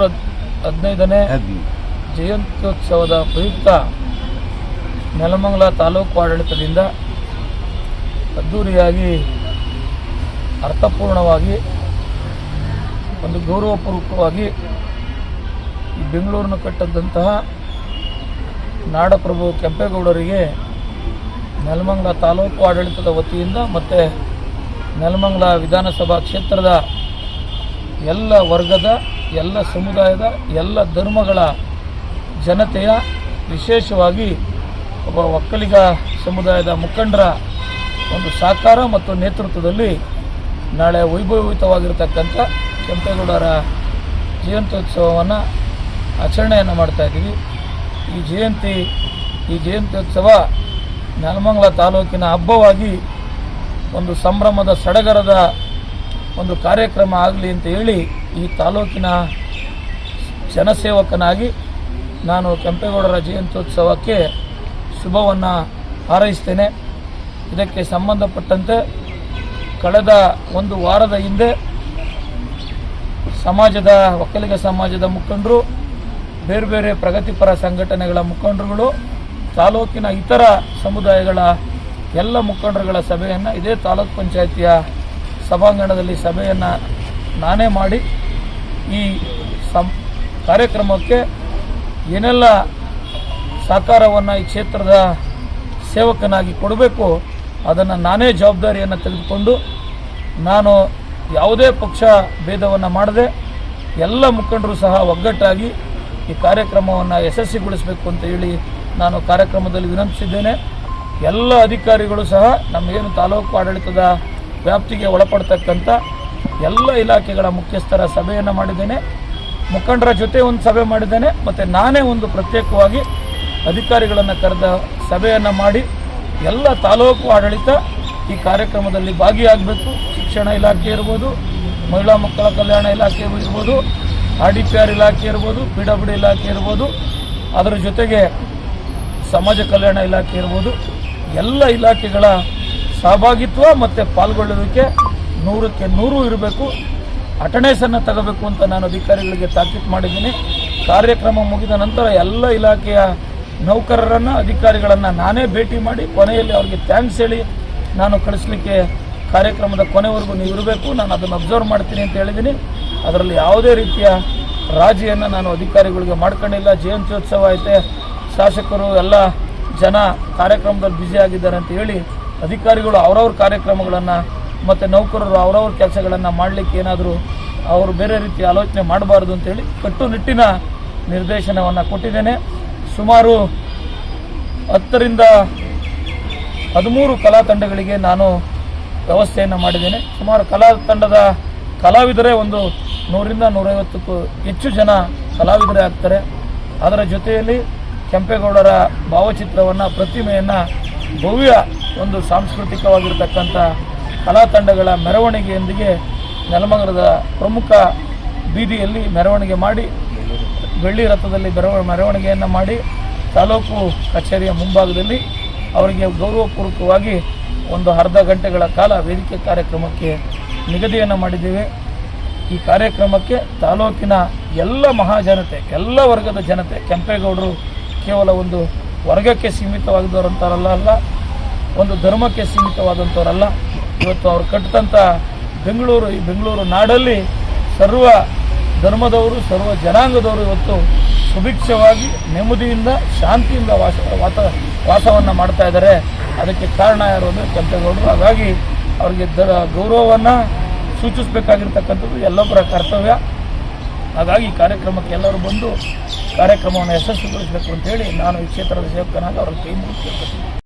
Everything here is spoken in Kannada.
ಇನ್ನೂರ ಹದಿನೈದನೇ ಹದಿನೈದು ಜಯಂತ್ಯೋತ್ಸವದ ಪ್ರಯುಕ್ತ ನೆಲಮಂಗಲ ತಾಲೂಕು ಆಡಳಿತದಿಂದ ಅದ್ದೂರಿಯಾಗಿ ಅರ್ಥಪೂರ್ಣವಾಗಿ ಒಂದು ಗೌರವಪೂರ್ವಕವಾಗಿ ಈ ಬೆಂಗಳೂರನ್ನು ಕಟ್ಟದಂತಹ ನಾಡಪ್ರಭು ಕೆಂಪೇಗೌಡರಿಗೆ ನೆಲಮಂಗಲ ತಾಲೂಕು ಆಡಳಿತದ ವತಿಯಿಂದ ಮತ್ತು ನೆಲಮಂಗಲ ವಿಧಾನಸಭಾ ಕ್ಷೇತ್ರದ ಎಲ್ಲ ವರ್ಗದ ಎಲ್ಲ ಸಮುದಾಯದ ಎಲ್ಲ ಧರ್ಮಗಳ ಜನತೆಯ ವಿಶೇಷವಾಗಿ ಒಬ್ಬ ಒಕ್ಕಲಿಗ ಸಮುದಾಯದ ಮುಖಂಡರ ಒಂದು ಸಾಕಾರ ಮತ್ತು ನೇತೃತ್ವದಲ್ಲಿ ನಾಳೆ ವೈಭವಿತವಾಗಿರ್ತಕ್ಕಂಥ ಕೆಂಪೇಗೌಡರ ಜಯಂತ್ಯೋತ್ಸವವನ್ನು ಆಚರಣೆಯನ್ನು ಮಾಡ್ತಾ ಇದ್ದೀವಿ. ಈ ಜಯಂತಿ, ಈ ಜಯಂತ್ಯೋತ್ಸವ ನೆಲಮಂಗಲ ತಾಲೂಕಿನ ಹಬ್ಬವಾಗಿ ಒಂದು ಸಂಭ್ರಮದ ಸಡಗರದ ಒಂದು ಕಾರ್ಯಕ್ರಮ ಆಗಲಿ ಅಂತ ಹೇಳಿ ಈ ತಾಲೂಕಿನ ಜನಸೇವಕನಾಗಿ ನಾನು ಕೆಂಪೇಗೌಡರ ಜಯಂತ್ಯೋತ್ಸವಕ್ಕೆ ಶುಭವನ್ನು ಹಾರೈಸ್ತೇನೆ. ಇದಕ್ಕೆ ಸಂಬಂಧಪಟ್ಟಂತೆ ಕಳೆದ ಒಂದು ವಾರದ ಹಿಂದೆ ಸಮಾಜದ, ಒಕ್ಕಲಿಗ ಸಮಾಜದ ಮುಖಂಡರು, ಬೇರೆ ಬೇರೆ ಪ್ರಗತಿಪರ ಸಂಘಟನೆಗಳ ಮುಖಂಡರುಗಳು, ತಾಲೂಕಿನ ಇತರ ಸಮುದಾಯಗಳ ಎಲ್ಲ ಮುಖಂಡರುಗಳ ಸಭೆಯನ್ನು, ಇದೇ ತಾಲೂಕ್ ಪಂಚಾಯಿತಿಯ ಸಭಾಂಗಣದಲ್ಲಿ ಸಭೆಯನ್ನು ನಾನೇ ಮಾಡಿ ಈ ಸಂ, ಕಾರ್ಯಕ್ರಮಕ್ಕೆ ಏನೆಲ್ಲ ಸಹಕಾರವನ್ನು ಈ ಕ್ಷೇತ್ರದ ಸೇವಕನಾಗಿ ಕೊಡಬೇಕು, ಅದನ್ನು ನಾನೇ ಜವಾಬ್ದಾರಿಯನ್ನು ತೆಗೆದುಕೊಂಡು ನಾನು ಯಾವುದೇ ಪಕ್ಷ ಭೇದವನ್ನು ಮಾಡದೆ ಎಲ್ಲ ಮುಖಂಡರು ಸಹ ಒಗ್ಗಟ್ಟಾಗಿ ಈ ಕಾರ್ಯಕ್ರಮವನ್ನು ಯಶಸ್ವಿಗೊಳಿಸಬೇಕು ಅಂತ ಹೇಳಿ ನಾನು ಕಾರ್ಯಕ್ರಮದಲ್ಲಿ ವಿನಂತಿಸಿದ್ದೇನೆ. ಎಲ್ಲ ಅಧಿಕಾರಿಗಳು ಸಹ ನಮಗೇನು ತಾಲೂಕು ಆಡಳಿತದ ವ್ಯಾಪ್ತಿಗೆ ಒಳಪಡ್ತಕ್ಕಂಥ ಎಲ್ಲ ಇಲಾಖೆಗಳ ಮುಖ್ಯಸ್ಥರ ಸಭೆಯನ್ನು ಮಾಡಿದ್ದೇನೆ. ಮುಖಂಡರ ಜೊತೆ ಒಂದು ಸಭೆ ಮಾಡಿದ್ದೇನೆ. ಮತ್ತು ನಾನೇ ಒಂದು ಪ್ರತ್ಯೇಕವಾಗಿ ಅಧಿಕಾರಿಗಳನ್ನು ಕರೆದ ಸಭೆಯನ್ನು ಮಾಡಿ ಎಲ್ಲ ತಾಲೂಕು ಆಡಳಿತ ಈ ಕಾರ್ಯಕ್ರಮದಲ್ಲಿ ಭಾಗಿಯಾಗಬೇಕು. ಶಿಕ್ಷಣ ಇಲಾಖೆ ಇರ್ಬೋದು, ಮಹಿಳಾ ಮಕ್ಕಳ ಕಲ್ಯಾಣ ಇಲಾಖೆ ಇರ್ಬೋದು, ಆರ್ ಡಿ ಪಿ ಆರ್ ಇಲಾಖೆ ಇರ್ಬೋದು, ಪಿ ಡಬ್ಲ್ಯೂ ಇಲಾಖೆ ಇರ್ಬೋದು, ಅದರ ಜೊತೆಗೆ ಸಮಾಜ ಕಲ್ಯಾಣ ಇಲಾಖೆ ಇರ್ಬೋದು. ಎಲ್ಲ ಇಲಾಖೆಗಳ ಸಹಭಾಗಿತ್ವ ಮತ್ತು ಪಾಲ್ಗೊಳ್ಳುವಿಕೆ ನೂರಕ್ಕೆ ನೂರು ಇರಬೇಕು. ಅಟೆಂಡೆನ್ಸನ್ನು ತಗೋಬೇಕು ಅಂತ ನಾನು ಅಧಿಕಾರಿಗಳಿಗೆ ತಾಕೀತು ಮಾಡಿದ್ದೀನಿ. ಕಾರ್ಯಕ್ರಮ ಮುಗಿದ ನಂತರ ಎಲ್ಲ ಇಲಾಖೆಯ ನೌಕರರನ್ನು, ಅಧಿಕಾರಿಗಳನ್ನು ನಾನೇ ಭೇಟಿ ಮಾಡಿ ಕೊನೆಯಲ್ಲಿ ಅವ್ರಿಗೆ ಥ್ಯಾಂಕ್ಸ್ ಹೇಳಿ ನಾನು ಕಳಿಸ್ಲಿಕ್ಕೆ ಕಾರ್ಯಕ್ರಮದ ಕೊನೆವರೆಗೂ ನೀವು ಇರಬೇಕು. ನಾನು ಅದನ್ನು ಅಬ್ಸರ್ವ್ ಮಾಡ್ತೀನಿ ಅಂತ ಹೇಳಿದ್ದೀನಿ. ಅದರಲ್ಲಿ ಯಾವುದೇ ರೀತಿಯ ರಾಜಿಯನ್ನು ನಾನು ಅಧಿಕಾರಿಗಳಿಗೆ ಮಾಡ್ಕೊಂಡಿಲ್ಲ. ಜಯಂತ್ಯೋತ್ಸವ ಐತೆ. ಶಾಸಕರು, ಎಲ್ಲ ಜನ ಕಾರ್ಯಕ್ರಮದಲ್ಲಿ ಬ್ಯುಸಿ ಆಗಿದ್ದಾರೆ ಅಂತ ಹೇಳಿ ಅಧಿಕಾರಿಗಳು ಅವರವ್ರ ಕಾರ್ಯಕ್ರಮಗಳನ್ನು ಮತ್ತು ನೌಕರರು ಅವರವ್ರ ಕೆಲಸಗಳನ್ನು ಮಾಡಲಿಕ್ಕೆ ಏನಾದರೂ ಅವರು ಬೇರೆ ರೀತಿ ಆಲೋಚನೆ ಮಾಡಬಾರ್ದು ಅಂತೇಳಿ ಕಟ್ಟುನಿಟ್ಟಿನ ನಿರ್ದೇಶನವನ್ನು ಕೊಟ್ಟಿದ್ದೇನೆ. ಸುಮಾರು ಹತ್ತರಿಂದ ಹದಿಮೂರು ಕಲಾ ತಂಡಗಳಿಗೆ ನಾನು ವ್ಯವಸ್ಥೆಯನ್ನು ಮಾಡಿದ್ದೇನೆ. ಸುಮಾರು ಕಲಾ ತಂಡದ ಕಲಾವಿದರೇ ಒಂದು ನೂರಿಂದ ನೂರೈವತ್ತಕ್ಕೂ ಹೆಚ್ಚು ಜನ ಕಲಾವಿದರೇ ಆಗ್ತಾರೆ. ಅದರ ಜೊತೆಯಲ್ಲಿ ಕೆಂಪೇಗೌಡರ ಭಾವಚಿತ್ರವನ್ನು, ಪ್ರತಿಮೆಯನ್ನು ಭವ್ಯ ಒಂದು ಸಾಂಸ್ಕೃತಿಕವಾಗಿರ್ತಕ್ಕಂಥ ಕಲಾ ತಂಡಗಳ ಮೆರವಣಿಗೆಯೊಂದಿಗೆ ನೆಲಮಂಗಲದ ಪ್ರಮುಖ ಬೀದಿಯಲ್ಲಿ ಮೆರವಣಿಗೆ ಮಾಡಿ ಬೆಳ್ಳಿ ರಥದಲ್ಲಿ ಮೆರವ ಮೆರವಣಿಗೆಯನ್ನು ಮಾಡಿ, ತಾಲೂಕು ಕಚೇರಿಯ ಮುಂಭಾಗದಲ್ಲಿ ಅವರಿಗೆ ಗೌರವಪೂರ್ವಕವಾಗಿ ಒಂದು ಅರ್ಧ ಗಂಟೆಗಳ ಕಾಲ ವೇದಿಕೆ ಕಾರ್ಯಕ್ರಮಕ್ಕೆ ನಿಗದಿಯನ್ನು ಮಾಡಿದ್ದೇವೆ. ಈ ಕಾರ್ಯಕ್ರಮಕ್ಕೆ ತಾಲೂಕಿನ ಎಲ್ಲ ಮಹಾಜನತೆ, ಎಲ್ಲ ವರ್ಗದ ಜನತೆ, ಕೆಂಪೇಗೌಡರು ಕೇವಲ ಒಂದು ವರ್ಗಕ್ಕೆ ಸೀಮಿತವಾಗಿದ್ದವರಂತಾರಲ್ಲ ಅಲ್ಲ, ಒಂದು ಧರ್ಮಕ್ಕೆ ಸೀಮಿತವಾದಂಥವರಲ್ಲ ಇವತ್ತು ಅವ್ರು ಕಟ್ಟಿದಂಥ ಬೆಂಗಳೂರು, ಈ ಬೆಂಗಳೂರು ನಾಡಲ್ಲಿ ಸರ್ವ ಧರ್ಮದವರು, ಸರ್ವ ಜನಾಂಗದವರು ಇವತ್ತು ಸುಭಿಕ್ಷವಾಗಿ ನೆಮ್ಮದಿಯಿಂದ, ಶಾಂತಿಯಿಂದ ವಾಸ, ವಾತ, ವಾಸವನ್ನು ಮಾಡ್ತಾ ಇದ್ದಾರೆ. ಅದಕ್ಕೆ ಕಾರಣ ಯಾರು ಅಂದರೆ ಕೆಂಪೇಗೌಡರು. ಹಾಗಾಗಿ ಅವರಿಗೆ ದರ ಗೌರವವನ್ನು ಸೂಚಿಸಬೇಕಾಗಿರ್ತಕ್ಕಂಥದ್ದು ಎಲ್ಲೊಬ್ಬರ ಕರ್ತವ್ಯ. ಹಾಗಾಗಿ ಕಾರ್ಯಕ್ರಮಕ್ಕೆ ಎಲ್ಲರೂ ಬಂದು ಕಾರ್ಯಕ್ರಮವನ್ನು ಯಶಸ್ವಿಗೊಳಿಸಬೇಕು ಅಂತೇಳಿ ನಾನು ಈ ಕ್ಷೇತ್ರದ ಸೇವಕನಾಗಿ ಅವರ ಕೈ ಕೇಳ್ಕೊತೀನಿ.